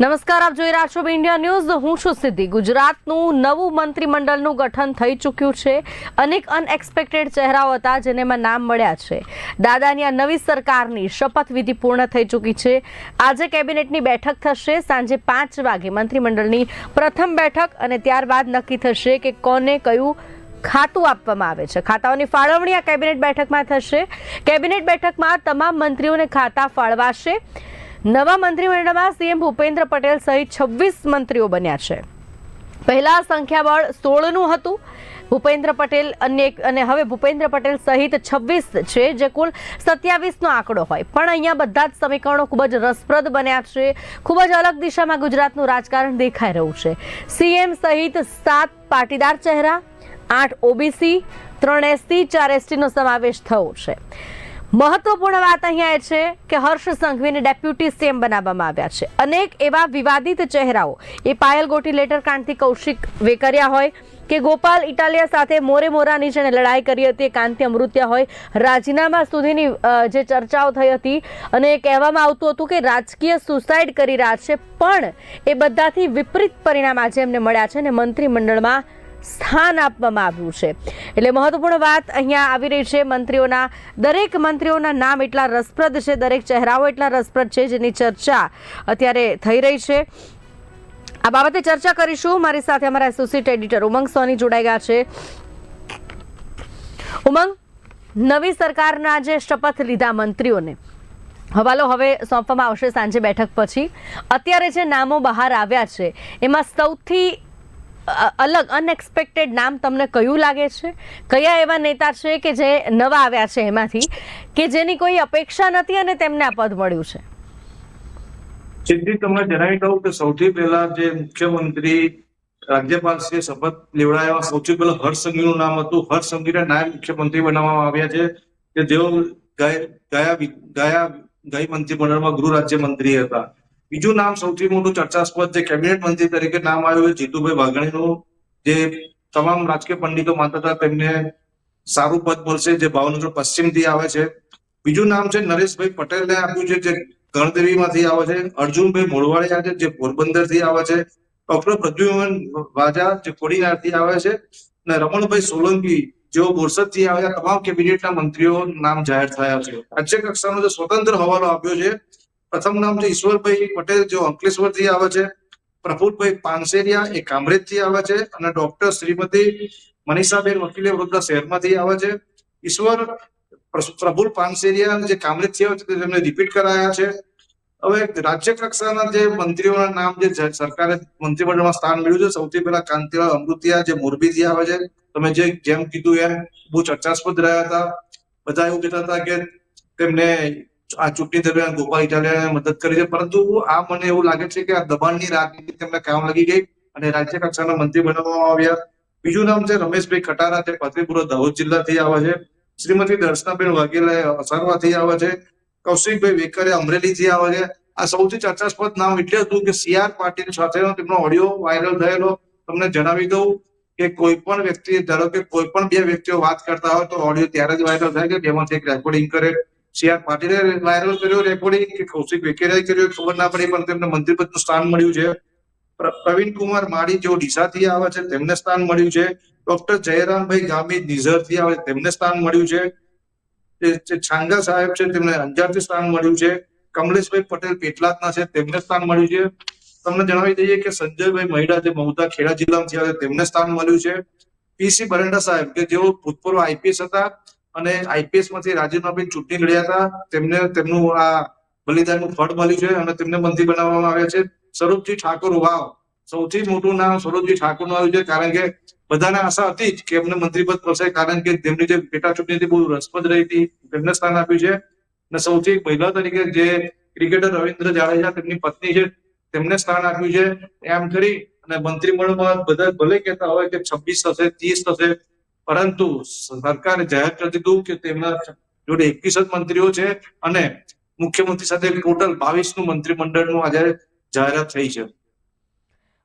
નમસ્કાર, આપ જોઈ રહ્યા છો ઇન્ડિયા ન્યૂઝ. હું છું સિદ્ધિ. ગુજરાતનું નવું મંત્રીમંડળનું ગઠન થઈ ચૂક્યું છે. અનેક અનએક્સપેક્ટેડ ચહેરાઓ હતા જેને એમાં નામ મળ્યા છે. દાદાની આ નવી સરકારની શપથવિધિ પૂર્ણ થઈ ચૂકી છે. આજે કેબિનેટની બેઠક થશે. સાંજે પાંચ વાગે મંત્રીમંડળની પ્રથમ બેઠક અને ત્યારબાદ નક્કી થશે કે કોને કયું ખાતું આપવામાં આવે છે. ખાતાઓની ફાળવણી આ કેબિનેટ બેઠકમાં થશે. કેબિનેટ બેઠકમાં તમામ મંત્રીઓને ખાતા ફાળવાશે. નવા મંત્રીમંડળમાં સીએમ ભૂપેન્દ્ર પટેલ સહિત છવ્વીસ મંત્રીઓ બન્યા છે. પહેલા સંખ્યાબળ સોળનું હતું. ભૂપેન્દ્ર પટેલ અન્ય અને હવે ભૂપેન્દ્ર પટેલ સહિત છવ્વીસ છે જે કુલ સત્યાવીસનો આંકડો હોય. પણ અહીંયા બધા જ સમીકરણો ખૂબ જ રસપ્રદ બન્યા છે. ખૂબ જ અલગ દિશામાં ગુજરાતનું રાજકારણ દેખાઈ રહ્યું છે. સીએમ સહિત સાત પાટીદાર ચહેરા, આઠ ઓબીસી, ત્રણ એસટી ચાર એસટીનો સમાવેશ થયો છે. મહત્વપૂર્ણ વાત અહીંયા એ છે કે હર્ષ સંઘવીને ડેપ્યુટી સીએમ બનાવવામાં આવ્યા છે. અનેક એવા વિવાદિત ચહેરાઓ એ પાયલ ગોટી લેટર કાંડથી કૌશિક વેકરિયા હોય કે ગોપાલ ઇટાલિયા સાથે મોરે મોરાની જેને લડાઈ કરી હતી, કાંતિ અમૃત્યા હોય, રાજીનામા સુધીની જે ચર્ચાઓ થઈ હતી અને કહેવામાં આવતું હતું કે રાજકીય સુસાઇડ કરી રહ્યા છે, પણ એ બધાથી વિપરીત પરિણામ આજે એમને મળ્યા છે અને મંત્રીમંડળમાં સ્થાન આપવામાં આવ્યું છે. એટલે મહત્વપૂર્ણ વાત અહીંયા આવી રહી છે મંત્રીઓના, દરેક મંત્રીઓના નામ એટલા રસપ્રદ છે, દરેક ચહેરાઓ એટલા રસપ્રદ છે જેની ચર્ચા અત્યારે થઈ રહી છે. આ બાબતે ચર્ચા કરીશું. મારી સાથે અમારા એસોસિએટ એડિટર ઉમંગ સોની જોડાઈ ગયા છે. ઉમંગ, નવી સરકારના જે શપથ લીધા મંત્રીઓને, હવાલો હવે સોંપવામાં આવશે સાંજે બેઠક પછી. અત્યારે જે નામો બહાર આવ્યા છે, એમાં સૌથી અલગ અનએક્સપેક્ટેડ નામ તમને કયું લાગે છે? કયા એવા નેતા છે કે જે નવા આવ્યા છે એમાંથી, કે જેની કોઈ અપેક્ષા નથી અને તેમને આ પદ મળ્યું છે? સિદ્ધિ તમને જણાવી દઉં કે સૌથી પહેલા જે મુખ્યમંત્રી રાજ્યપાલ શ્રી શપથ લેવડાયા સૌથી પહેલા હર્ષ સંઘવીનું નામ હતું. હર્ષ સંઘવીને નાયબ મુખ્યમંત્રી બનાવવામાં આવ્યા છે કે જેઓ ગયા ગયા ગઈ મંત્રીમંડળમાં ગૃહ રાજ્યમંત્રી હતા. બીજું નામ સૌથી મોટું ચર્ચાસ્પદ જે કેબિનેટ મંત્રી તરીકે નામ આવ્યું છે, જીતુભાઈ વાઘાણીનું. જે તમામ રાજકીય પંડિતો માનતા હતા તેમને સારું પદ મળશે, જે ભાવનગર પશ્ચિમથી આવે છે. બીજું નામ છે નરેશભાઈ પટેલને આપ્યું છે, જે ગણદેવીમાંથી આવે છે. અર્જુનભાઈ મોડવાળિયા છે, જે પોરબંદરથી આવે છે. ડોક્ટર પ્રદ્યુમન વાજા, જે કોડીનારથી આવે છે. અને રમણભાઈ સોલંકી, જેઓ બોરસદથી આવે છે તમામ કેબિનેટના મંત્રીઓ નામ જાહેર થયા છે. રાજ્ય કક્ષાનો જે સ્વતંત્ર હવાલો આપ્યો છે પ્રથમ નામ છે ઈશ્વરભાઈ પટેલ જેઓ અંકલેશ્વરથી આવે છે, પ્રફુલભાઈ પાનસેરિયા એ કામરેજથી આવે છે અને ડોક્ટર શ્રીમતી મનીષાબેન વકીલે વડોદરા શહેરમાંથી આવે છે. ઈશ્વર પ્રભુલ પાનસેરિયા જે કામરેજથી આવે છે, તેમને રિપીટ કરાયા છે. હવે રાજ્ય કક્ષાના જે મંત્રીઓના નામ જે, સરકારે મંત્રીમંડળમાં સ્થાન મેળવ્યું છે, સૌથી પહેલા કાંતિલાલ અમૃતિયા, જે મોરબીથી આવે છે. તમે જે જેમ કીધું એમ બહુ ચર્ચાસ્પદ રહ્યા હતા. બધા એવું કહેતા હતા કે તેમને આ ચૂંટણી દરમિયાન ગોપાલ ઇટાલિયાને મદદ કરી છે. પરંતુ આ મને એવું લાગે છે કે આ દબાણની રાજનીતિ તેમને કામ લાગી ગઈ અને રાજ્ય કક્ષાના મંત્રી બનાવવામાં આવ્યા. બીજું નામ છે રમેશભાઈ ખટારા. તે ફતેપુરા દાહોદ જિલ્લાથી આવે છે. શ્રીમતી દર્શનાબેન વાઘેલા અસારવાથી આવે છે. કૌશિકભાઈ વેકરે અમરેલીથી આવે છે. આ સૌથી ચર્ચાસ્પદ નામ એટલે હતું કે સીઆર પાટીલ સાથેનો તેમનો ઓડિયો વાયરલ થયેલો. તમને જણાવી દઉં કે કોઈ પણ વ્યક્તિ, ધારો કે કોઈ પણ બે વ્યક્તિઓ વાત કરતા હોય તો ઓડિયો ત્યારે જ વાયરલ થાય કે બેમાંથી એક રેકોર્ડિંગ કરે. સીઆર પાટીલે વાયરલ કર્યો, રેકોર્ડિંગ કે કૌશિક વેકેરાએ કર્યો, ખબર ના પડી, પણ તેમને મંત્રીપદનું સ્થાન મળ્યું છે. પ્રવીણ કુમાર માળી જેઓ ડીસાથી આવે છે, તેમને સ્થાન મળ્યું છે. ડોક્ટર જયરામભાઈ ગામી નિઝરથી આવે, તેમને સ્થાન મળ્યું છે. છાંગા સાહેબ છે, તેમને અંજારથી સ્થાન મળ્યું છે. કમલેશભાઈ પટેલ પેટલાદના છે, તેમને સ્થાન મળ્યું છે. તમને જણાવી દઈએ કે સંજયભાઈ મહિડા જે મહુધા ખેડા જિલ્લામાંથી આવે, તેમને સ્થાન મળ્યું છે. પીસી બરંડા સાહેબ, કે જેઓ ભૂતપૂર્વ આઈપીએસ હતા અને આઈપીએસમાંથી રાજીનામા ચૂંટણી લડ્યા હતા. તેમને તેમનું આ બલિદાનનું ફળ મળ્યું છે અને તેમને મંત્રી બનાવવામાં આવ્યા છે. સ્વરૂપજી ઠાકોર વાવ. સૌથી મોટું નામ સ્વરૂપજી ઠાકોરનું આવ્યું છે કારણ કે બધાને આશા હતી જ કે એમને મંત્રીપદ મળશે કારણ કે તેમની જે પેટા ચૂંટણી બહુ રસપ્રદ રહી હતી. તેમને સ્થાન આપ્યું છે. અને સૌથી મહિલા તરીકે જે ક્રિકેટર રવિન્દ્ર જાડેજા તેમની પત્ની છે, તેમને સ્થાન આપ્યું છે. એમ કરી અને મંત્રીમંડળમાં બધા ભલે કહેતા હોય કે છવ્વીસ થશે, ત્રીસ થશે પરંતુ સરકારે જાહેર કરી દીધું કે તેમના જોડે એકવીસ જ મંત્રીઓ છે અને મુખ્યમંત્રી સાથે ટોટલ બાવીસનું મંત્રીમંડળનું આજે જાહેરાત થઈ છે.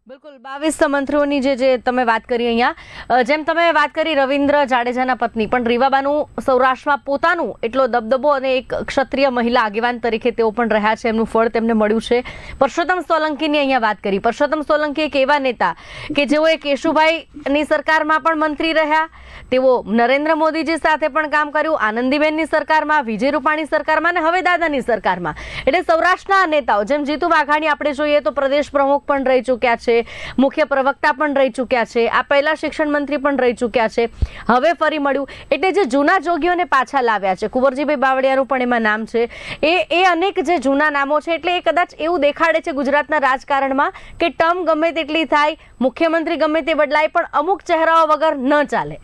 બિલકુલ, બાવીસ મંત્રીઓની જે જે તમે વાત કરી અહીંયા જેમ તમે વાત કરી રવિન્દ્ર જાડેજાના પત્ની, પણ રીવાબાનું સૌરાષ્ટ્રમાં પોતાનું એટલો દબદબો અને એક ક્ષત્રિય મહિલા આગેવાન તરીકે તેઓ પણ રહ્યા છે, એમનું ફળ તેમને મળ્યું છે. પરસોત્તમ સોલંકીની અહીંયા વાત કરી. પરસોત્તમ સોલંકી એક એવા નેતા કે જેઓએ કેશુભાઈની સરકારમાં પણ મંત્રી રહ્યા તેઓ નરેન્દ્ર મોદીજી સાથે પણ કામ કર્યું, આનંદીબેનની સરકારમાં, વિજય રૂપાણી સરકારમાં અને હવે દાદાની સરકારમાં. એટલે સૌરાષ્ટ્રના નેતાઓ, જેમ જીતુ વાઘાણી આપણે જોઈએ તો પ્રદેશ પ્રમુખ પણ રહી ચૂક્યા છે, મુખ્ય પ્રવક્તા પણ રહી ચૂક્યા છે, આ પહેલા શિક્ષણ મંત્રી પણ રહી ચૂક્યા છે, હવે ફરી મળ્યું. એટલે જે જૂના જોગીઓને પાછા લાવ્યા છે, કુંવરજીભાઈ બાવળિયાનું પણ એમાં નામ છે, એ એ અનેક જે જૂના નામો છે, એટલે એ કદાચ એવું દેખાડે છે ગુજરાતના રાજકારણમાં કે ટર્મ ગમે તેટલી થાય, મુખ્યમંત્રી ગમે તે બદલાય, પણ અમુક ચહેરાઓ વગર ન ચાલે.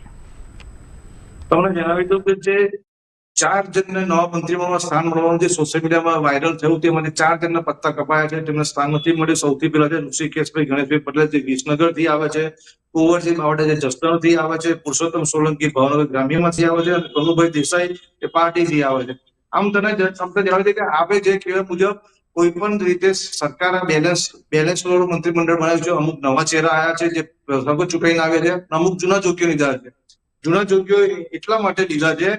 તમને જણાવી દઉં કે જે ચાર જણને નવા મંત્રીમાં સ્થાન મળવાનું જે સોશિયલ મીડિયામાં વાયરલ થયું તે માટે ચાર જણના પત્તા કપાયા છે. તેમને સ્થાન નથી મળ્યું સૌથી પહેલા છે ઋષિકેશભાઈ ગણેશભાઈ પટેલ, જે વિસનગરથી આવે છે. કુંવરજી બાવડા જે થી આવે છે. પુરુષોત્તમ સોલંકી ભાવનગર ગ્રામ્યમાંથી આવે છે અને કનુભાઈ દેસાઈ એ પાર્ટીથી આવે છે. આમ તને તમને જણાવી દે કે આપણે જે કહેવા મુજબ કોઈ પણ રીતે સરકારે બેલેન્સ બેલેન્સ મંત્રીમંડળ બનાવ્યું છે. અમુક નવા ચહેરા આવ્યા છે જે સગો ચૂંટાઈને આવ્યા છે. અમુક જૂના જોગીઓ લીધા છે. જૂના જોગીઓ એટલા માટે લીધા છે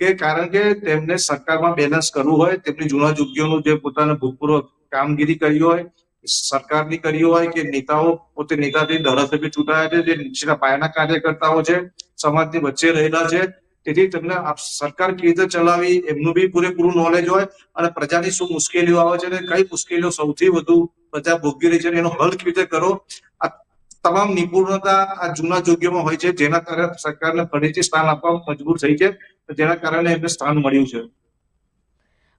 કે કારણ કે તેમને સરકારમાં બેલેન્સ કરવું હોય, તેમની જૂના જોગીઓનું જે પોતાના ભૂતપૂર્વ કામગીરી કરી હોય, સરકારની કરી હોય કે નેતાઓ પોતે નેતાથી ધારાસભ્ય ચૂંટાયા છે, જે નીચેના પાયાના કાર્યકર્તાઓ છે, સમાજની વચ્ચે રહેલા છે, તેથી તેમને સરકાર કેવી રીતે ચલાવી એમનું બી પૂરેપૂરું નોલેજ હોય અને પ્રજાની શું મુશ્કેલીઓ આવે છે અને કઈ મુશ્કેલીઓ સૌથી વધુ પ્રજા ભોગવી રહી છે એનો હલ કેવી રીતે કરો, આ તમામ નિપુણતા આ જૂના જોગ્યોમાં હોય છે જેના કારણે સરકારને ફરીથી સ્થાન આપવા મજબૂર થઈ છે જેના કારણે એમને સ્થાન મળ્યું છે.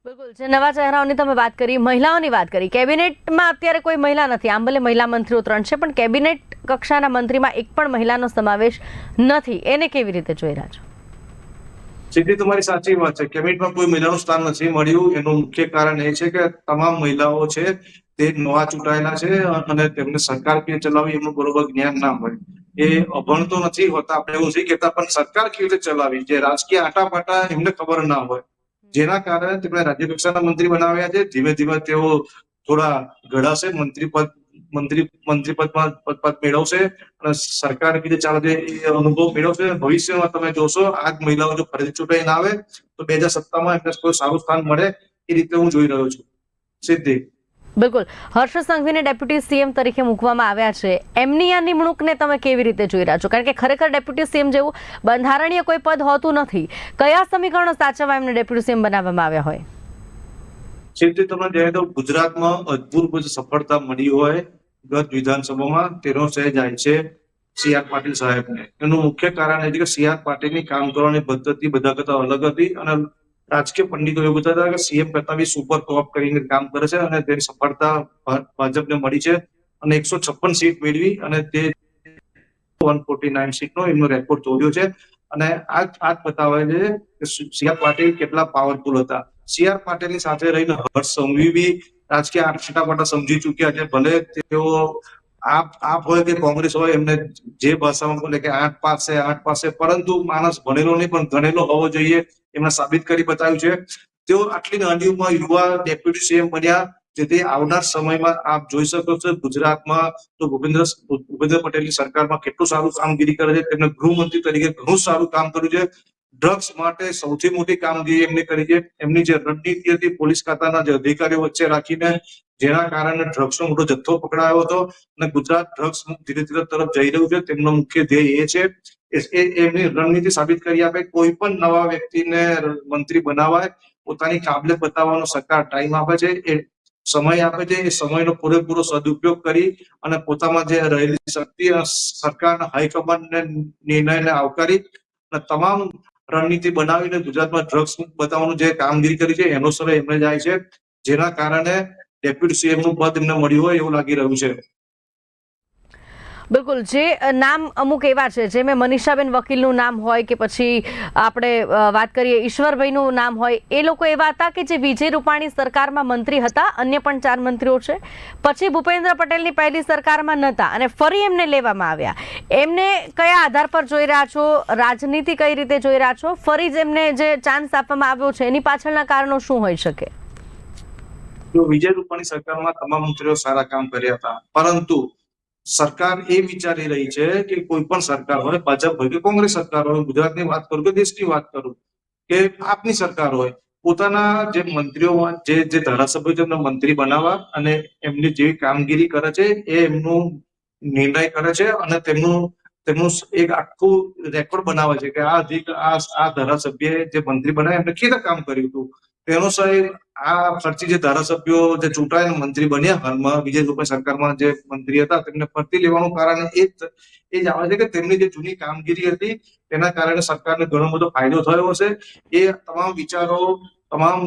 બિલકુલ જે નવા ચહેરાઓની તમે વાત કરી મહિલાઓની વાત કરી કેબિનેટમાં અત્યારે કોઈ મહિલા નથી. આમ ભલે મહિલા મંત્રીઓ ત્રણ છે પણ કેબિનેટ કક્ષાના મંત્રીમાં એક પણ મહિલાનો સમાવેશ નથી. એને કેવી રીતે જોઈ રહ્યા છો? સીધી તમારી સાચી વાત છે. કેબિનેટમાં કોઈ મહિલાનું સ્થાન નથી મળ્યું. એનું મુખ્ય કારણ એ છે કે તમામ મહિલાઓ છે તે નવા ચૂંટાયેલા છે અને તેમને સરકાર કેવી ચલાવી એમનું બરોબર જ્ઞાન ના હોય. એ અભણ તો નથી હોતા. આપણે એવું નથી કહેતા, પણ સરકાર કેવી રીતે ચલાવી? જે રાજકીય આટાપાટા એમને ખબર ના હોય. જેના કારણે તેમણે રાજ્ય કક્ષાના મંત્રી બનાવ્યા છે. ધીમે ધીમે તેઓ થોડા ઘડાશે, મંત્રી પદ, મંત્રી મંત્રી પદમાં પદ પદ મેળવશે અને સરકાર કીધે ચાલે છે એ અનુભવ મેળવશે ભવિષ્યમાં તમે જોશો, આ જ મહિલાઓ જો ફરીથી ચૂંટાઈને આવે, તો બે હજાર સત્તામાં એમને કોઈ સારું સ્થાન મળે, એ રીતે હું જોઈ રહ્યો છું. સિદ્ધિ. બિલકુલ. હર્ષ સંઘવીને ડેપ્યુટી સીએમ તરીકે મૂકવામાં આવ્યા છે. એમની આ નિમણૂકને તમે કેવી રીતે જોઈ રહ્યા છો? કારણ કે ખરેખર ડેપ્યુટી સીએમ જેવું બંધારણીય કોઈ પદ હોતું નથી. કયા સમીકરણો સાચવવા એમને ડેપ્યુટી સીએમ બનાવવામાં આવ્યા હોય? સિદ્ધિ તમને જોઈએ તો ગુજરાતમાં અદભુત સફળતા મળી હોય ગત વિધાનસભામાં. તેનો શ્રેય જાય છે સી આર પાટીલ સાહેબને. એનું મુખ્ય કારણ એ છે કે સી આર પાટીલની કામ કરવાની પદ્ધતિ બધા કરતા અલગ હતી અને રાજકીય પંડિતો એવું કહેતા હતા કે સીએમ કરતા બી સુપર કોપ કરીને કામ કરે છે અને તેની સફળતા ભાજપને મળી છે અને એકસો છપ્પન સીટ મેળવી અને તે વન ફોર્ટી નાઇન સીટનો એમનો રેકોર્ડ તોડ્યો છે. અને આ આ બતાવે છે કે સી આર કેટલા પાવરફુલ હતા. સી આર સાથે રહીને હર્ષ સંઘવી બી રાજકીય આટાપાટા સમજી ચૂક્યા છે. ભલે તેઓ આપ આપ હોય કે કોંગ્રેસ હોય, એમને જે ભાષામાં બોલે કે આઠ પાસે આઠ પાસે, પરંતુ માણસ ભણેલો નહીં પણ ગણેલો હોવો જોઈએ. એમને સાબિત કરી બતાવ્યું છે. તેઓ આટલી નાની ઉંમરમાં યુવા ડેપ્યુટી સીએમ બન્યા. જેથી આવનાર સમયમાં આપ જોઈ શકો છો ગુજરાતમાં તો ભૂપેન્દ્ર ભૂપેન્દ્ર પટેલની સરકારમાં કેટલું સારું કામગીરી કરે છે. તેમને ગૃહમંત્રી તરીકે ઘણું સારું કામ કર્યું છે. ડ્રગ્સ માટે સૌથી મોટી કામગીરી એમને કરી છે. એમની જે રણનીતિ હતી પોલીસ ખાતાના જે અધિકારીઓ વચ્ચે રાખીને, જેના કારણે ડ્રગ્સનો મોટો જથ્થો પકડાયો હતો અને ગુજરાત ડ્રગ્સ ધીરે ધીરે તરફ જઈ રહ્યું છે. તેમનો મુખ્ય ધ્યેય એ છે એમની રણનીતિ સાબિત કરી આપે, કોઈ પણ નવા વ્યક્તિને મંત્રી બનાવાય, પોતાની કાબલિયત બતાવવાનો સરકાર ટાઈમ આપે છે, એ સમય આપે છે, એ સમયનો પૂરેપૂરો સદુપયોગ કરી અને પોતામાં જે રહેલી શક્તિ સરકારના હાઈકમાન્ડને નિર્ણયને આવકારી અને તમામ રણનીતિ બનાવીને ગુજરાતમાં ડ્રગ્સ બતાવવાનું જે કામગીરી કરી છે, એનો સર એમને જાય છે, જેના કારણે ડેપ્યુટી સીએમનું પદ એમને મળ્યું હોય એવું લાગી રહ્યું છે. બિલકુલ. જે નામ અમુક એવા છે જે મેં મનીષાબેન વકીલનું નામ હોય કે પછી આપણે વાત કરીએ, ઈશ્વરભાઈનું નામ હોય, એ લોકો એવા હતા કે જે વિજય રૂપાણી સરકારમાં મંત્રી હતા, અન્ય પણ ચાર મંત્રીઓ છે. પછી ભૂપેન્દ્ર પટેલની પહેલી સરકારમાં નહોતા અને ફરી એમને લેવામાં આવ્યા. એમને કયા આધાર પર જોઈ રહ્યા છો? રાજનીતિ કઈ રીતે જોઈ રહ્યા છો? ફરી જ એમને જે ચાન્સ આપવામાં આવ્યો છે, એની પાછળના કારણો શું હોઈ શકે? જો વિજય રૂપાણી સરકારમાં તમામ મંત્રીઓ સારા કામ કર્યા હતા, પરંતુ સરકાર એ વિચારી રહી છે કે કોઈ પણ સરકાર હોય ભાજપ હોય કે કોંગ્રેસ સરકાર હોય ગુજરાતની વાત કરું કે દેશની વાત કરું, કે આપની સરકાર હોય, પોતાના જે મંત્રીઓ જે જે ધારાસભ્યો છે એમને મંત્રી બનાવવા અને એમની જે કામગીરી કરે છે, એ એમનું નિર્ણય કરે છે અને તેમનું તેમનું એક આખું રેકોર્ડ બનાવે છે કે આ આ ધારાસભ્ય જે મંત્રી બનાવે, એમને કેટલા કામ કર્યું હતું. તેનો સાહેબ આ ફરતી જે ધારાસભ્યો જે ચૂંટાયેલ મંત્રી બન્યા, હાલમાં વિજય રૂપાણી સરકારમાં જે મંત્રી હતા, તેમને ફરતી લેવાનું કારણ એ જ એ જ આવે છે કે તેમની જે જૂની કામગીરી હતી, તેના કારણે સરકારને ઘણો બધો ફાયદો થયો હશે. એ તમામ વિચારો, તમામ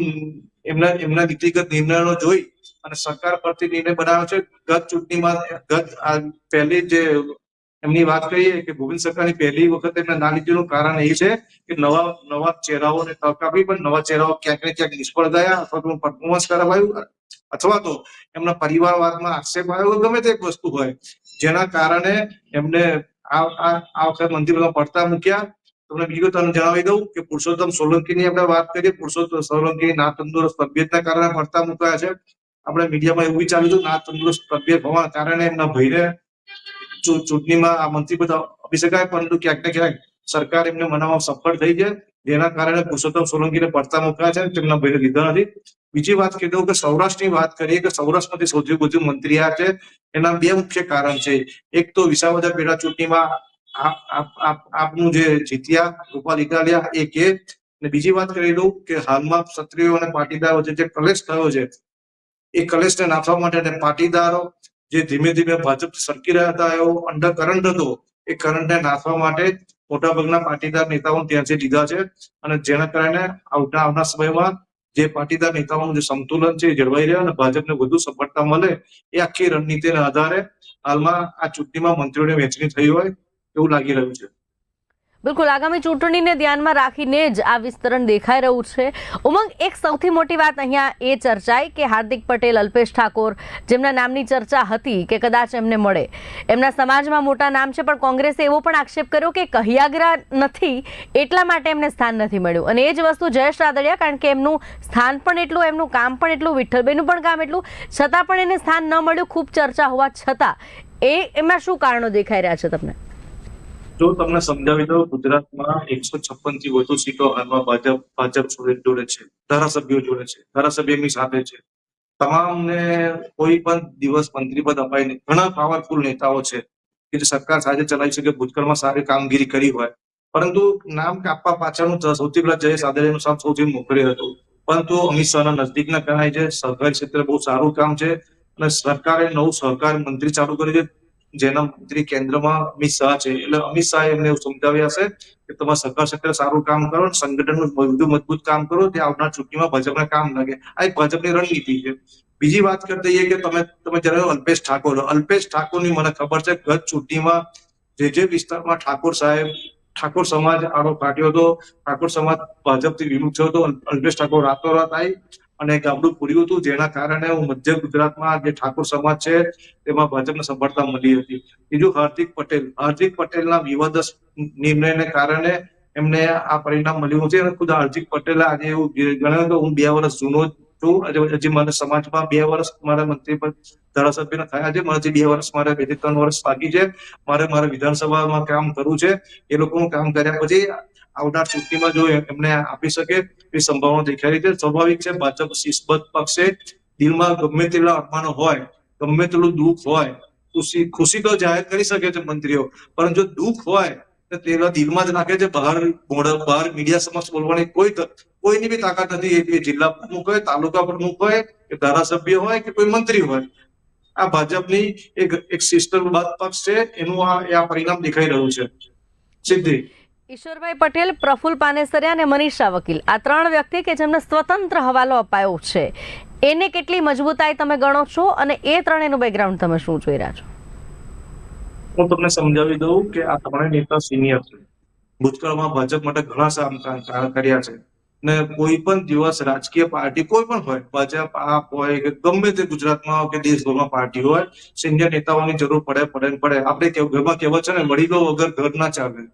એમના એમના વ્યક્તિગત નિર્ણયો જોઈ અને સરકાર પરથી નિર્ણય બનાવ્યો છે. ગત ચૂંટણીમાં, ગત પહેલી જે એમની વાત કરીએ કે ગોવિંદ સરકારની પહેલી વખત એમને ના લીધેલું કારણ એ છે કે નવા નવા ચહેરાઓને તક આપી, પણ નવા ચહેરાઓ ક્યાંક ને ક્યાંક નિષ્ફળ થયા અથવા તો પરફોર્મન્સ કરાવાયું, અથવા તો એમના પરિવારવાદમાં આક્ષેપ આવ્યો ગમે તે વસ્તુ હોય, જેના કારણે એમને આ વખત મંત્રીપદમાં પડતા મૂક્યા. તમને બીજું તમને જણાવી દઉં કે પુરુષોત્તમ સોલંકીની આપણે વાત કરીએ, પુરુષોત્તમ સોલંકી ના તંદુરસ્ત તબિયતના કારણે પડતા મુકાયા છે. આપણે મીડિયામાં એવું ચાલ્યું હતું, ના તંદુરસ્ત તબિયત હોવાના કારણે એમના ભાઈને ચૂંટણીમાં આ મંત્રી બધા આપી શકાય પરંતુ ક્યાંક ને ક્યાંક સરકાર એમને મનાવવામાં સફળ થઈ છે. જેના કારણે પુરુષોત્તમ સોલંકીને પડતા મૂક્યા છે તેમના ભાઈને લીધા નથી. બીજી વાત કહી દઉં કે સૌરાષ્ટ્રની વાત કરીએ કે સૌરાષ્ટ્રમાંથી સૌથી વધુ મંત્રી આ છે. એના બે મુખ્ય કારણ છે. એક તો વિસાવદર પેટા ચૂંટણીમાં આપ આપ આપ આપનું જે જીત્યા ગોપાલ ઇટાલિયા એ કે, અને બીજી વાત કરી દઉં કે હાલમાં ક્ષત્રિયો અને પાટીદારો વચ્ચે જે કલેશ થયો છે, એ કલેશને નાથવા માટે અને પાટીદારો જે ધીમે ધીમે ભાજપ સરકી રહ્યા હતા, એવો અંડર કરંટ હતો. એ કરંટને નાથવા માટે મોટાભાગના પાટીદાર નેતાઓ ત્યાંથી લીધા છે અને જેના કારણે આવતા આવનાર સમયમાં જે પાટીદાર નેતાઓનું જે સંતુલન છે એ જળવાઈ રહે અને ભાજપને વધુ સફળતા મળે એ આખી રણનીતિના આધારે હાલમાં આ ચૂંટણીમાં મંત્રીઓની વહેંચણી થઈ હોય એવું લાગી રહ્યું છે. બિલકુલ, આગામી ચૂંટણીને ધ્યાનમાં રાખીને જ આ વિસ્તરણ દેખાઈ રહ્યું છે. ઉમંગ, એક સૌથી મોટી વાત અહીંયા એ ચર્ચાઈ કે હાર્દિક પટેલ, અલ્પેશ ઠાકોર જેમના નામની ચર્ચા હતી કે કદાચ એમને મળે. એમના સમાજમાં મોટા નામ છે, પણ કોંગ્રેસે એવો પણ આક્ષેપ કર્યો કે કહિયાગ્રા નથી, એટલા માટે એમને સ્થાન નથી મળ્યું. અને એ જ વસ્તુ જયેશ રાદડિયા, કારણ કે એમનું સ્થાન પણ એટલું, એમનું કામ પણ એટલું, વિઠ્ઠલબેનનું પણ કામ એટલું, છતાં પણ એને સ્થાન ન મળ્યું, ખૂબ ચર્ચા હોવા છતાં. એ એમાં શું કારણો દેખાઈ રહ્યા છે તમને? જો તમને સમજાવી દઉં, ગુજરાતમાં એકસો છપ્પનથી વધુ સીટો હાલમાં ભાજપ ભાજપ જોડે છે, ધારાસભ્યો જોડે છે, ધારાસભ્ય એમની સાથે છે. તમામને કોઈ પણ દિવસ મંત્રી પદ અપાય નહીં ઘણા પાવરફુલ નેતાઓ છે કે જે સરકાર સાથે ચલાવી શકે, ભૂતકાળમાં સારી કામગીરી કરી હોય. પરંતુ નામ કાપવા પાછળનું સૌથી પહેલા જયેશ આદરેનું સામ સૌથી મોખરે હતું. પરંતુ અમિત શાહના નજદીકના ગણાય છે સહકારી ક્ષેત્રે બહુ સારું કામ છે અને સરકારે નવું સહકાર મંત્રી ચાલુ કર્યું છે. જેના મંત્રી કેન્દ્રમાં અમિત શાહ છે. એટલે અમિત શાહ એમને સમજાવ્યા હશે કે તમારે સરકાર ક્ષેત્રે સારું કામ કરો સંગઠનનું વધુ મજબૂત કામ કરો તે આવનાર ચૂંટણીમાં ભાજપને કામ લાગે. આ એક ભાજપની રણનીતિ છે. બીજી વાત કરતા દઈએ કે તમે તમે જણાવ્યું અલ્પેશ ઠાકોર, અલ્પેશ ઠાકોરની મને ખબર છે, ગત ચૂંટણીમાં જે જે વિસ્તારમાં ઠાકોર સાહેબ, ઠાકોર સમાજ આરોપ કાઢ્યો હતો, ઠાકોર સમાજ ભાજપથી વિમુખ થયો હતો, અલ્પેશ ઠાકોર રાતોરાત આવી અને ગામડું પૂર્યું હતું, જેના કારણે હું મધ્ય ગુજરાતમાં જે ઠાકોર સમાજ છે, તેમાં ભાજપને સફળતા મળી હતી. બીજું હાર્દિક પટેલ. હાર્દિક પટેલના વિવાદસ નિર્ણયને કારણે એમને આ પરિણામ મળ્યું છે અને ખુદ હાર્દિક પટેલે આજે એવું ગણાવ્યું કે હું બે વર્ષ જૂનો છું. હજી મને સમાજમાં બે વર્ષ મારા મંત્રી પદ ધારાસભ્ય થયા છે. મારાથી બે વર્ષ મારે બેથી ત્રણ વર્ષ બાકી છે. મારે મારે વિધાનસભામાં કામ કરવું છે. એ લોકોનું કામ કર્યા પછી આવનાર ચૂંટણીમાં જો એમને આપી શકે એ સંભાવના દેખાઈ રહી છે. સ્વાભાવિક છે, ભાજપ શિસ્તબદ્ધ પક્ષે દિલમાં ગમે તેટલા અપમાનો હોય, ગમે તેટલું દુઃખ હોય, ખુશી ખુશી તો જાહેર કરી શકે છે મંત્રીઓ પરંતુ જો દુઃખ હોય, તો તેના દિલમાં જ નાખે છે બહાર બહાર મીડિયા સમક્ષ બોલવાની કોઈ કોઈની બી તાકાત નથી. એ- જિલ્લા પ્રમુખ હોય, તાલુકા પ્રમુખ હોય, કે ધારાસભ્ય હોય, કે કોઈ મંત્રી હોય. આ ભાજપની એક એક શિસ્તબદ્ધ પક્ષ છે. એનું આ પરિણામ દેખાઈ રહ્યું છે. સિદ્ધિ. ઈશ્વરભાઈ પટેલ, પ્રફુલ પાનેસરિયા અને મનીષા વકીલ. આ ત્રણ વ્યક્તિ કે જેમને સ્વતંત્ર હવાલો અપાયો છે, એને કેટલી મજબૂતાઈ તમે ગણો છો અને એ ત્રણેયનું બેકગ્રાઉન્ડ તમે શું જોઈ રહ્યા છો? હું તમને સમજાવી દઉં કે આ ત્રણેય નેતા સિનિયર છે. ભૂતકાળમાં ભાજપ માટે ઘણા કામ કર્યા છે. ને કોઈ પણ દિવસ રાજકીય પાર્ટી, કોઈ પણ હોય, ભાજપ, આપ હોય કે ગમે તે ગુજરાતમાં કે દેશભરમાં પાર્ટી હોય સિનિયર નેતાઓની જરૂર પડે પડે પડે. આપણે ઘરમાં કહેવત છે ને, વડીલો વગર ઘર ના ચાલે.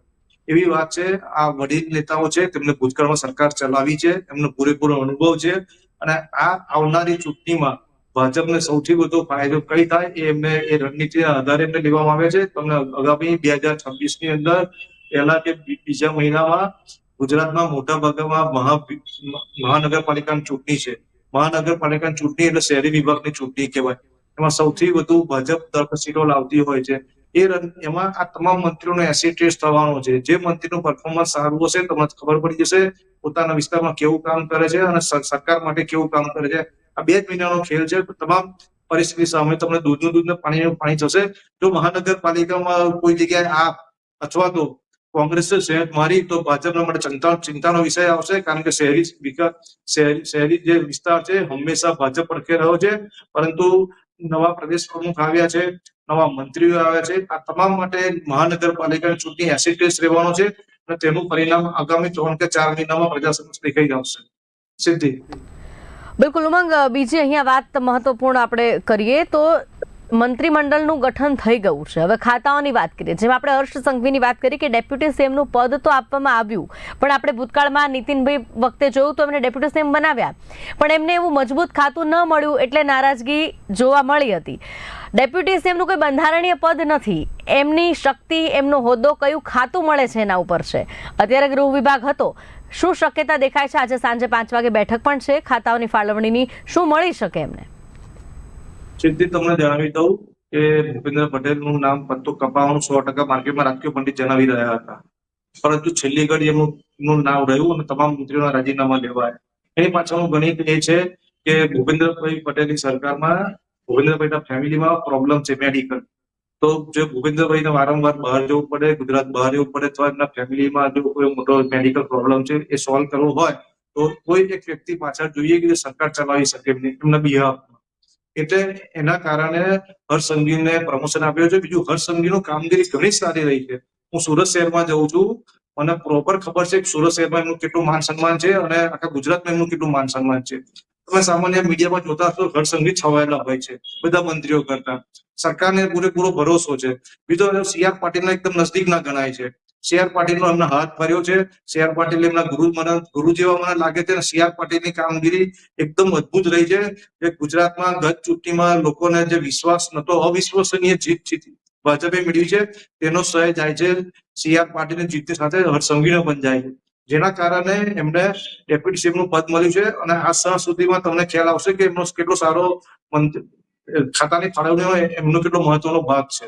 એવી વાત છે, આ વડીલ નેતાઓ છે, તેમને ભૂતકાળમાં સરકાર ચલાવી છે, એમનો પૂરેપૂરો અનુભવ છે અને આ આવનારી ચૂંટણીમાં ભાજપને સૌથી વધુ ફાયદો કઈ થાય એ એમને, એ રણનીતિના આધારે એમને લેવામાં આવે છે. તમને આગામી બે હજાર છવ્વીસની અંદર પહેલા કે બીજા મહિનામાં ગુજરાતમાં મોટા ભાગમાં મહા, મહાનગરપાલિકાની ચૂંટણી છે. મહાનગરપાલિકાની ચૂંટણી એટલે શહેરી વિભાગની ચૂંટણી કહેવાય. એમાં સૌથી વધુ ભાજપ તરફ સીટો લાવતી હોય છે. એ એમાં આ તમામ મંત્રીઓનો એસી ટેસ્ટ થવાનો છે. જે મંત્રીનું પરફોર્મન્સ સારું હશે, તમને ખબર પડી જશે. પોતાના વિસ્તારમાં કેવું કામ કરે છે અને સરકાર માટે કેવું કામ કરે છે. આ બે જ મહિનાનો ખેલ છે. તમામ પરિસ્થિતિ સામે તમને દૂધનું દૂધ ને પાણીનું પાણી થશે. જો મહાનગરપાલિકામાં કોઈ જગ્યાએ આ અથવા તો કોંગ્રેસે શહેર મારી, તો ભાજપના માટે ચિંતા, ચિંતાનો વિષય આવશે, કારણ કે શહેરી શહેરી જે વિસ્તાર છે, હંમેશા ભાજપ પડખે રહ્યો છે. પરંતુ નવા પ્રદેશ પ્રમુખ આવ્યા છે, નવા મંત્રીઓ આવ્યા છે. આ તમામ માટે મહાનગરપાલિકાની ચૂંટણી એસી ટેસ્ટ રહેવાનો છે અને તેનું પરિણામ આગામી ત્રણ કે ચાર મહિનામાં પ્રજા સમક્ષ દેખાઈ આવશે. સિદ્ધિ. બિલકુલ ઉમંગ. બીજી અહીંયા વાત મહત્વપૂર્ણ આપણે કરીએ તો મંત્રીમંડળનું ગઠન થઈ ગયું છે. હવે ખાતાઓની વાત કરીએ. જેમ આપણે હર્ષ સંઘવીની વાત કરી કે ડેપ્યુટી સીએમનું પદ તો આપવામાં આવ્યું. પણ આપણે ભૂતકાળમાં નીતિનભાઈ વખતે જોયું તો એમને ડેપ્યુટી સીએમ બનાવ્યા. પણ એમને એવું મજબૂત ખાતું ન મળ્યું એટલે નારાજગી જોવા મળી હતી. ડેપ્યુટી સીએમનું કોઈ બંધારણીય પદ નથી. એમની શક્તિ, એમનો હોદ્દો કયું ખાતું મળે છે એના ઉપર છે. અત્યારે ગૃહ વિભાગ હતો. શું શક્યતા દેખાય છે? આજે સાંજે પાંચ વાગે બેઠક પણ છે. ખાતાઓની ફાળવણીની શું મળી શકે એમને? સિદ્ધિ તમને જણાવી દઉં કે ભૂપેન્દ્ર પટેલનું નામ પત્તો કપાવાનું સો ટકા માર્કેટમાં રાખ્યો પંડિત જણાવી રહ્યા હતા. પરંતુ છેલ્લી ઘડી એમનું નામ રહ્યું અને તમામ મંત્રીઓના રાજીનામા લેવાય. એની પાછળનું ગણિત એ છે કે ભૂપેન્દ્રભાઈ પટેલની સરકારમાં ભૂપેન્દ્રભાઈના ફેમિલીમાં પ્રોબ્લેમ છે મેડિકલ. તો જો ભૂપેન્દ્રભાઈને વારંવાર બહાર જવું પડે, ગુજરાત બહાર જવું પડે અથવા એમના ફેમિલીમાં જો કોઈ મોટો મેડિકલ પ્રોબ્લેમ છે એ સોલ્વ કરવો હોય, તો કોઈ એક વ્યક્તિ પાછળ જોઈએ કે સરકાર ચલાવી શકે એમને. એમના બિહાફમાં એટલે એના કારણે હર્ષ સંઘવીને પ્રમોશન આપ્યું છે. બીજું હર્ષ સંઘવીનું કામગીરી ઘણી સારી રહી છે. હું સુરત શહેરમાં જઉં છું. મને પ્રોપર ખબર છે કે સુરત શહેરમાં એમનું કેટલું માન સન્માન છે અને આખા ગુજરાતમાં એમનું કેટલું માન સન્માન છે. તમે સામાન્ય મીડિયામાં જોતા હશો ઘર સંઘવી છવાયેલા હોય છે. બધા મંત્રીઓ કરતા. સરકારને પૂરેપૂરો ભરોસો છે. બીજો સી આર પાટીલના એકદમ નજદીકના ગણાય છે. સી આર પાટીલનો એમને હાથ ફર્યો છે. સી આર પાટીલ એમના ગુરુ મને ગુરુ જેવા મને લાગે છે અને સી આર કામગીરી એકદમ અદભુત રહી છે. જે ગુજરાતમાં ગત ચૂંટણીમાં લોકોને જે વિશ્વાસ નતો અવિશ્વસનીય જીત જીતી ભાજપે મેળવી છે. તેનો સહય જાય છે. સી આર પાટીલની જીતની સાથે સંઘવીને પણ જાય છે. જેના કારણે એમને ડેપ્યુટી સીએમનું પદ મળ્યું છે અને આ સહ સુધીમાં તમને ખ્યાલ આવશે કે એમનો કેટલો સારો ખાતાની ફાળવણીમાં એમનો કેટલો મહત્વનો ભાગ છે.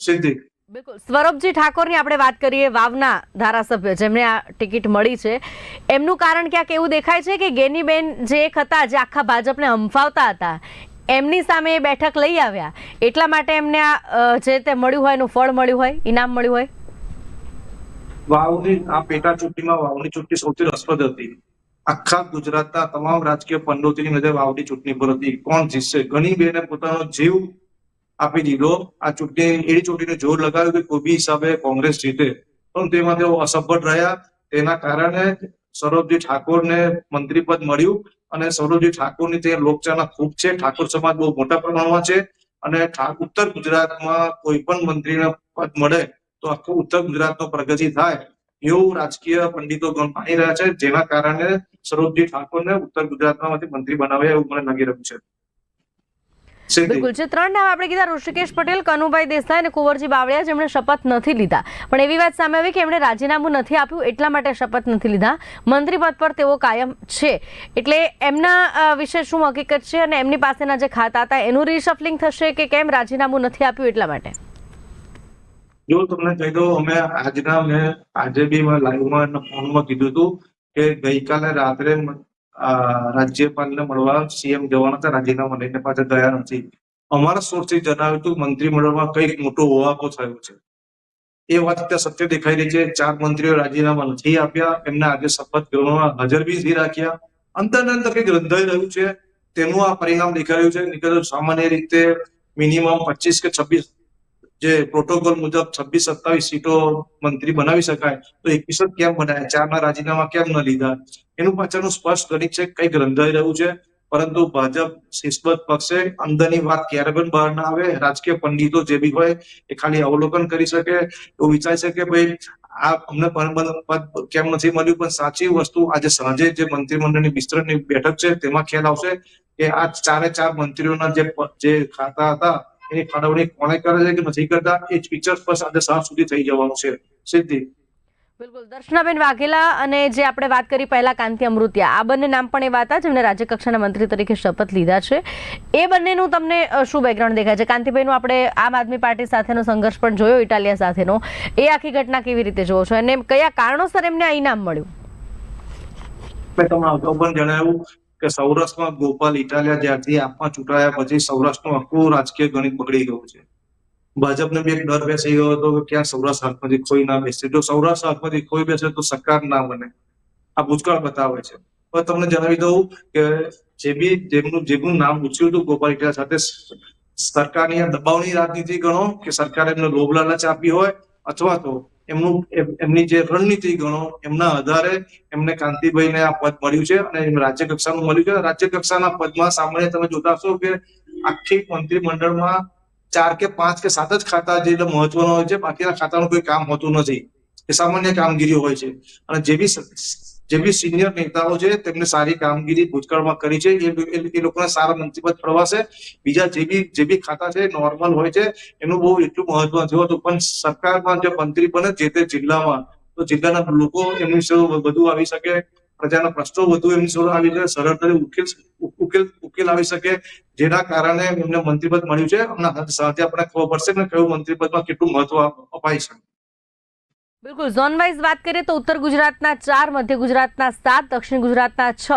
સિદ્ધિ બિલકુલ. સ્વરૂપજી ઠાકોરની આપણે વાત કરીએ વાવના ધારાસભ્ય, જેમને આ ટિકિટ મળી છે. એમનું કારણ ક્યાંક એવું દેખાય છે કે ગેનીબેન જે એક હતા, જે આખા ભાજપને હંફાવતા હતા, એમની સામે એ બેઠક લઈ આવ્યા. એટલા માટે એમને આ જે તે મળ્યું હોય, એનું ફળ મળ્યું હોય, ઇનામ મળ્યું હોય? વાવની, આ પેટા ચૂંટણીમાં વાવની ચૂંટણી સૌથી રસપ્રદ હતી. આખા ગુજરાતના તમામ રાજકીય પંડોતીની નજર વાવની ચૂંટણી પર હતી. કોણ જીતશે? ગણી બેને પોતાનો જીવ આપી દીધો. આ ચૂંટણી એવી ચૂંટણીને જોર લગાવ્યું કે કોઈ બી હિસાબે કોંગ્રેસ જીતે. પણ તેમાં તેઓ અસફળ રહ્યા. તેના કારણે સૌરભજી ઠાકોરને મંત્રી પદ મળ્યું અને સૌરભજી ઠાકોરની તે લોકચાના ખૂબ છે. ઠાકોર સમાજ બહુ મોટા પ્રમાણમાં છે અને ઉત્તર ગુજરાતમાં કોઈ પણ મંત્રીને પદ મળે તો આખું ઉત્તર ગુજરાતનો પ્રગતિ થાય એવું રાજકીય પંડિતો માની રહ્યા છે. જેના કારણે સૌરભજી ઠાકોરને ઉત્તર ગુજરાતમાંથી મંત્રી બનાવ્યા એવું મને લાગી રહ્યું છે. બિલકુલ. છે ત્રણ નામ આપણે કીધા ઋષિકેશ પટેલ કનુભાઈ દેસાઈ અને કુંવરજી બાવળિયા જેમણે શપથ નથી લીધા. પણ એવી વાત સામે આવી કે એમણે રાજીનામું નથી આપ્યું એટલા માટે શપથ નથી લીધા. મંત્રી પદ પર તેઓ કાયમ છે. એટલે એમના વિશે શું હકીકત છે અને એમની પાસેના જે ખાતા હતા એનું રિશફલિંગ થશે કે કેમ રાજીનામું નથી આપ્યું એટલા માટે? જો તમને કહી દઉં અમે આજના મેં આજે બી લાઈવમાં ફોનમાં કીધું હતું કે ગઈકાલે રાત્રે રાજ્યપાલને મળવા સીએમ જવાના હતા રાજીનામા લઈને પાછા ગયા નથી અમારા સોર્સથી જણાવ્યું હતું મંત્રીમંડળમાં કંઈક મોટો હોવાકો થયો છે. એ વાત અત્યારે સત્ય દેખાઈ રહી છે. ચાર મંત્રીઓ રાજીનામા નથી આપ્યા. એમને આજે શપથ ગ્રહણમાં હાજર બી રાખ્યા. અંતર અંતર કંઈક રંધાઈ રહ્યું છે. તેનું આ પરિણામ દેખાઈ રહ્યું છે. નીકળ સામાન્ય રીતે મિનિમમ પચીસ કે છવ્વીસ જે પ્રોટોકોલ મુજબ છવ્વીસ, સત્તાવીસ સીટો મંત્રી બનાવી શકાય, તો એકવીસ જ કેમ બનાવ્યા ચારના રાજીનામા કેમ ન લીધા? એનું પાછળનું સ્પષ્ટ ગણિત છે, કંઈક રંધાઈ રહ્યું છે, પરંતુ ભાજપ શિસ્તબદ્ધ પક્ષે અંદરની વાત ક્યારે પણ બહાર ના આવે. રાજકીય પંડિતો જે બી હોય એ ખાલી અવલોકન કરી શકે, એવું વિચારી શકે, ભાઈ, આ અમને પદ કેમ નથી મળ્યું? પણ સાચી વસ્તુ આજે સાંજે જે મંત્રીમંડળની વિસ્તરણની બેઠક છે, તેમાં ખ્યાલ આવશે કે આ ચારે ચાર મંત્રીઓના જે ખાતા હતા એની ફાળવણી કોણે કરે છે કે નથી કરતા? એ પિક્ચર બસ આજે સાંજ સુધી થઈ જવાનું છે. સિદ્ધિ. બિલકુલ. દર્શનાબેન વાઘેલા અને જે આપણે વાત કરી પહેલા કાંતિ અમૃતિયા આ બંને નામ પણ એવા હતા જેમણે રાજ્યકક્ષાના મંત્રી તરીકે શપથ લીધા છે. એ બંનેનું તમને શું બેકગ્રાઉન્ડ દેખાય છે? કાંતિભાઈનું આપણે આમ આદમી પાર્ટી સાથેનો સંઘર્ષ પણ જોયો ઇટાલિયા સાથેનો. એ આખી ઘટના કેવી રીતે જોવો છો? અને કયા કારણોસર એમને આ ઇનામ મળ્યું? મેં તમને અગાઉ પણ જણાવ્યું કે સૌરાષ્ટ્રમાં ગોપાલ ઇટાલિયા જ્યારથી આપમાં ચૂંટાયા પછી સૌરાષ્ટ્રનું આખું રાજકીય ગણિત બગડી ગયું છે. ભાજપને બી એક ડર બેસી ગયો હતો કે ક્યાં સૌરાષ્ટ્ર હાથમાંથી ખોઈ ના બેસે. જો સૌરાષ્ટ્ર હાથમાંથી ખોઈ બેસે તો સરકાર ના બને. આ ભૂતકાળ બતાવે છે. પણ તમને જણાવી દઉં કે જે બી જેમનું જેમનું નામ પૂછ્યું હતું ગોપાલ ઇટાલિયા સાથે, સરકારની આ દબાવની રાજનીતિ ગણો કે સરકારે એમને લોભ લાલચ આપી હોય અથવા તો એમનું એમની જે રણનીતિ ગણો એમના આધારે એમને કાંતિભાઈને આ પદ મળ્યું છે અને રાજ્ય કક્ષાનું મળ્યું છે. રાજ્ય કક્ષાના પદમાં સામાન્ય તમે જોતા હશો કે આખી મંત્રીમંડળમાં ચાર કે પાંચ કે સાત જ ખાતા જે એટલે મહત્વના હોય છે, બાકીના ખાતાનું કોઈ કામ હોતું નથી. એ સામાન્ય કામગીરી હોય છે. અને જે બી સ- જે બી સિનિયર નેતાઓ છે, તેમને સારી કામગીરી ભૂતકાળમાં કરી છે, એ લોકોને સારા મંત્રીપદ ફળવાશે બીજા જે બી જે બી ખાતા છે નોર્મલ હોય છે, એનું બહુ એટલું મહત્વ થયું હતું. પણ સરકારમાં જે મંત્રી બને જે તે જિલ્લામાં, તો જિલ્લાના લોકો એમની સેવા વધુ આવી શકે, પ્રજાના પ્રશ્નો વધુ એમની સેવા આવી શકે સરળતાથી ઉકેલ ઉકેલ ઉકેલ આવી શકે, જેના કારણે એમને મંત્રીપદ મળ્યું છે. અને સાથે આપણે ખબર પડશે કે કયું મંત્રીપદમાં કેટલું મહત્વ અપાય છે. બિલકુલ, ઝોન વાઇઝ વાત કરીએ તો ઉત્તર ગુજરાતના ચાર, મધ્ય ગુજરાતના સાત, દક્ષિણ ગુજરાતના છ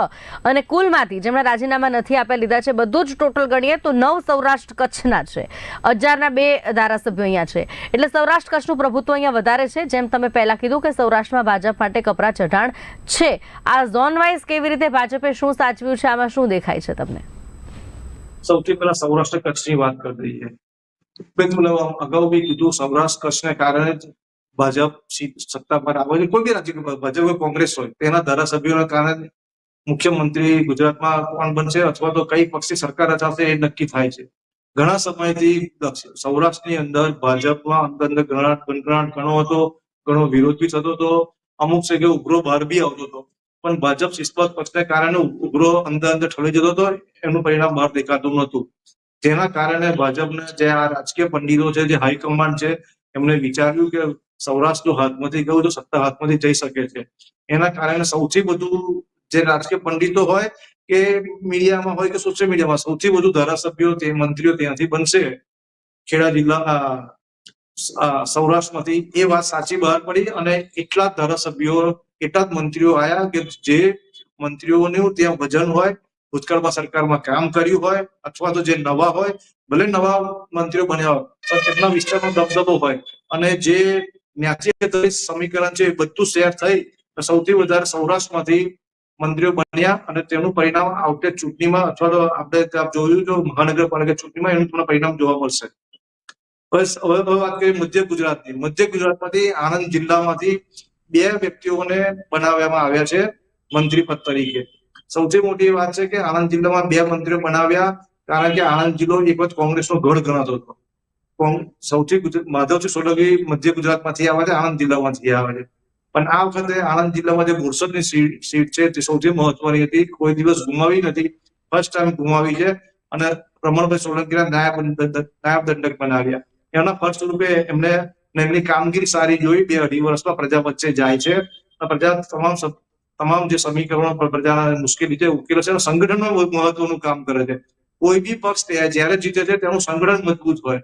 અને કુલમાંથી જેમણે રાજીનામા નથી આપ્યા લીધા છે, બધું જ ટોટલ ગણીએ તો નવ સૌરાષ્ટ્ર કચ્છના છે. અજારના બે ધારાસભ્યો અહીંયા છે. એટલે સૌરાષ્ટ્ર કચ્છનું પ્રભુત્વ અહીંયા વધારે છે. જેમ તમે પહેલાં કીધું કે સૌરાષ્ટ્રમાં ભાજપ માટે કપરા ચઢાણ છે. આ ઝોન વાઇઝ કેવી રીતે ભાજપે શું સાચવ્યું છે? આમાં શું દેખાય છે તમને? સૌથી પહેલા સૌરાષ્ટ્ર કચ્છની વાત કરી દઈએ. અગાઉ બી કીધું સૌરાષ્ટ્ર કચ્છને કારણે ભાજપ સત્તા પર આવે છે. કોઈ બી રાજ્ય ભાજપ કોંગ્રેસ હોય, તેના ધારાસભ્યોના કારણે મુખ્યમંત્રી ગુજરાતમાં કોણ બનશે અથવા તો કઈ પક્ષની સરકાર રચાશે એ નક્કી થાય છે. ઘણા સમયથી સૌરાષ્ટ્રની અંદર ભાજપમાં અંદર અંદર ગણાટ ગણગણાટ ઘણો હતો, ઘણો વિરોધ બી થતો હતો. અમુક જગ્યાએ ઉગ્રો બહાર બી આવતો હતો. પણ ભાજપ શિસ્તબદ્ધ પક્ષને કારણે ઉગ્રો અંદર અંદર ઠળી જતો હતો, એનું પરિણામ બહાર દેખાતું નહોતું. જેના કારણે ભાજપના જે આ રાજકીય પંડિતો છે, જે હાઈકમાન્ડ છે એમણે વિચાર્યું કે સૌરાષ્ટ્રનું હાથમાંથી ગયું તો સત્તા હાથમાંથી જઈ શકે છે. એના કારણે સૌથી વધુ જે રાજકીય પંડિતો હોય કે મીડિયામાં હોય કે સોશિયલ મીડિયામાં સૌથી વધુ ધારાસભ્યો તે મંત્રીઓ ત્યાંથી બનશે. ખેડા જિલ્લા સૌરાષ્ટ્રમાંથી એ વાત સાચી બહાર પડી અને એટલા ધારાસભ્યો, એટલા જ મંત્રીઓ આવ્યા કે જે મંત્રીઓનું ત્યાં વજન હોય ભૂતકાળમાં સરકારમાં કામ કર્યું હોય અથવા તો જે નવા હોય, ભલે નવા મંત્રીઓ બન્યા હોય, પણ તેમના વિસ્તારનો દબદબો હોય. અને જે ન્યાસી સમીકરણ છે એ બધું શેર થઈ સૌથી વધારે સૌરાષ્ટ્રમાંથી મંત્રીઓ બન્યા અને તેનું પરિણામ આવતે ચૂંટણીમાં અથવા તો આપણે ત્યાં જોયું જો મહાનગરપાલિકા ચૂંટણીમાં એનું તમને પરિણામ જોવા મળશે. બસ હવે વાત કરીએ મધ્ય ગુજરાતની. મધ્ય ગુજરાતમાંથી આણંદ જિલ્લામાંથી બે વ્યક્તિઓને બનાવવામાં આવ્યા છે મંત્રી પદ તરીકે. સૌથી મોટી વાત છે કે આણંદ જિલ્લામાં બે મંત્રીઓ બનાવ્યા, કારણ કે આણંદ જિલ્લો એક વખત કોંગ્રેસનો ગઢ ગણાતો હતો. સૌથી માધવસિંહ સોલંકી મધ્ય ગુજરાતમાંથી આવે છે, આણંદ જિલ્લામાંથી આવે છે. પણ આ વખતે આણંદ જિલ્લામાં જે બોરસદની સીટ છે તે સૌથી મહત્વની હતી. કોઈ દિવસ ગુમાવી નથી. ફર્સ્ટ ટાઈમ ગુમાવી છે. અને રમણભાઈ સોલંકીના નાયબ નાયબ દંડક બનાવ્યા. એના ફર્સ્ટ રૂપે એમને, એમની કામગીરી સારી જોઈ. બે અઢી વર્ષમાં પ્રજા વચ્ચે જાય છે. પ્રજા તમામ તમામ જે સમીકરણો પર પ્રજાના મુશ્કેલી છે, ઉકેલો છે સંગઠનમાં બહુ મહત્વનું કામ કરે છે. કોઈ બી પક્ષ જયારે જીતે છે તેનું સંગઠન મજબૂત હોય.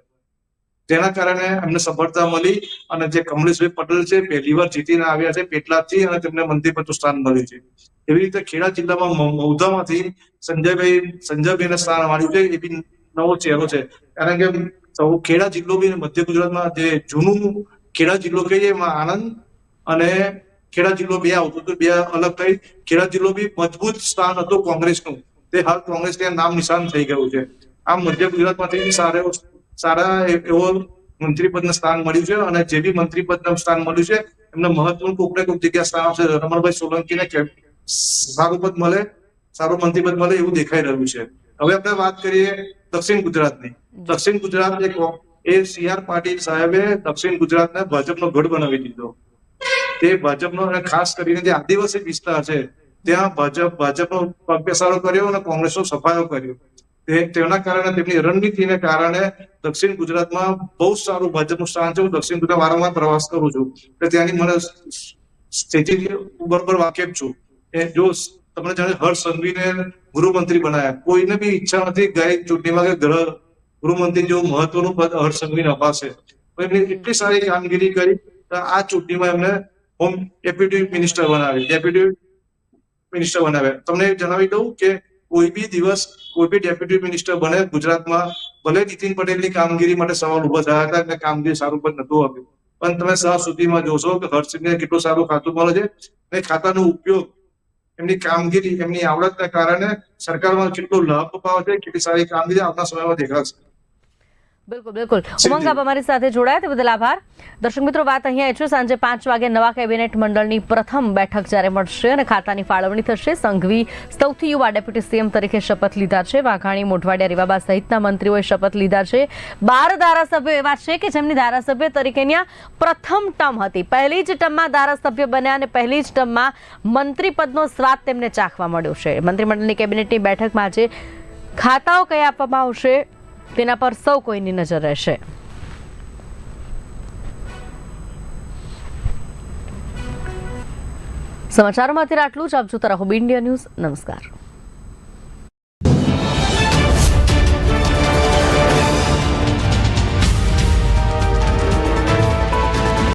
તેના કારણે એમને સફળતા મળી અને જે કમલેશભાઈ પટેલ છે, પહેલી વાર જીતીને આવ્યા છે પેટલાદથી અને તેમને મંત્રીપદનું સ્થાન મળ્યું છે. એવી રીતે ખેડા જિલ્લામાં મૌધામાંથી સંજયભાઈ, સંજયભાઈને સ્થાન મળ્યું છે, એ બી નવો ચહેરો છે. કારણ કે ખેડા જિલ્લો બી મધ્ય ગુજરાતમાં જે જૂનું ખેડા જિલ્લો કહીએ એમાં આણંદ અને ખેડા જિલ્લો બે આવતો હતો બે અલગ થઈ. ખેડા જિલ્લો બી મજબૂત સ્થાન હતું કોંગ્રેસનું. તે હાલ કોંગ્રેસ ત્યાં નામ નિશાન થઈ ગયું છે. આમ મધ્ય ગુજરાતમાંથી સારા સારા એવો મંત્રીપદનું સ્થાન મળ્યું છે અને જે બી મંત્રીપદનું સ્થાન મળ્યું છે એમને મહત્વનું કોઈક ને કોઈક જગ્યા સ્થાન આવશે રમણભાઈ સોલંકીને સારું પદ મળે સારું મંત્રીપદ મળે એવું દેખાઈ રહ્યું છે. હવે આપણે વાત કરીએ દક્ષિણ ગુજરાતની. દક્ષિણ ગુજરાત એ સી આર પાટીલ સાહેબે દક્ષિણ ગુજરાતને ભાજપનો ગઢ બનાવી દીધો. તે ભાજપનો અને ખાસ કરીને જે આદિવાસી વિસ્તાર છે, ત્યાં ભાજપ, ભાજપનો પગ પેસારો કર્યો અને કોંગ્રેસનો સફાયો કર્યો. તેના કારણે તેમની રણનીતિને કારણે દક્ષિણ ગુજરાતમાં બહુ સારું ભાજપનું સ્થાન છે. હું દક્ષિણ ગુજરાત વારંવાર પ્રવાસ કરું છું. એટલે ત્યાંની મને સ્થિતિ બરોબર વાકેફ છું. એ જો તમને જાણે હર્ષ સંઘવીને ગૃહમંત્રી બનાયા. કોઈને બી ઈચ્છા નથી ગઈ ચૂંટણીમાં કે ગ્રહ, ગૃહમંત્રી જેવું મહત્વનું પદ હર્ષ સંઘવીને અપાશે. એમણે એટલી સારી કામગીરી કરી આ ચૂંટણીમાં એમને હોમ ડેપ્યુટી મિનિસ્ટર બનાવે ડેપ્યુટી મિનિસ્ટર બનાવે. તમને જણાવી દઉં કે કોઈ બી દિવસ કોઈ બી ડેપ્યુટી મિનિસ્ટર બને ગુજરાતમાં, ભલે નીતિન પટેલની કામગીરી માટે સવાલ ઊભા થયા હતા કે કામગીરી સારું પણ નતું આપ્યું પણ તમે સહ સુધીમાં જોશો કે હર્ષિંગને કેટલું સારું ખાતું મળે છે અને ખાતાનો ઉપયોગ એમની કામગીરી, એમની આવડતના કારણે સરકારમાં કેટલો લાભ અપાવે છે, કેટલી સારી કામગીરી આવતા સમયમાં દેખાશે બિલકુલ બિલકુલ. ઉમંગ આપ અમારી સાથે જોડાયા તે બદલ આભાર. દર્શક મિત્રો વાત અહીંયા છે સાંજે પાંચ વાગે નવા કેબિનેટ મંડળની પ્રથમ બેઠક જ્યારે મળશે અને ખાતાની ફાળવણી થશે. સંઘવી સૌથી યુવા ડેપ્યુટી સીએમ તરીકે શપથ લીધા છે. વાઘાણી મોઢવાડિયા રીવાબા સહિતના મંત્રીઓએ શપથ લીધા છે. બાર ધારાસભ્યો એવા છે કે જેમની ધારાસભ્ય તરીકેની આ પ્રથમ ટર્મ હતી. પહેલી જ ટર્મમાં ધારાસભ્ય બન્યા અને પહેલી જ ટર્મમાં મંત્રી પદનો સ્વાદ તેમને ચાખવા મળ્યો છે. મંત્રીમંડળની કેબિનેટની બેઠકમાં આજે ખાતાઓ કયા આપવામાં આવશે? તેના પર સૌ કોઈની નજર રહેશે. સમાચારોમાં અત્યારે આટલું જ આપ જોતા રહો ઇન્ડિયા ન્યૂઝ. નમસ્કાર.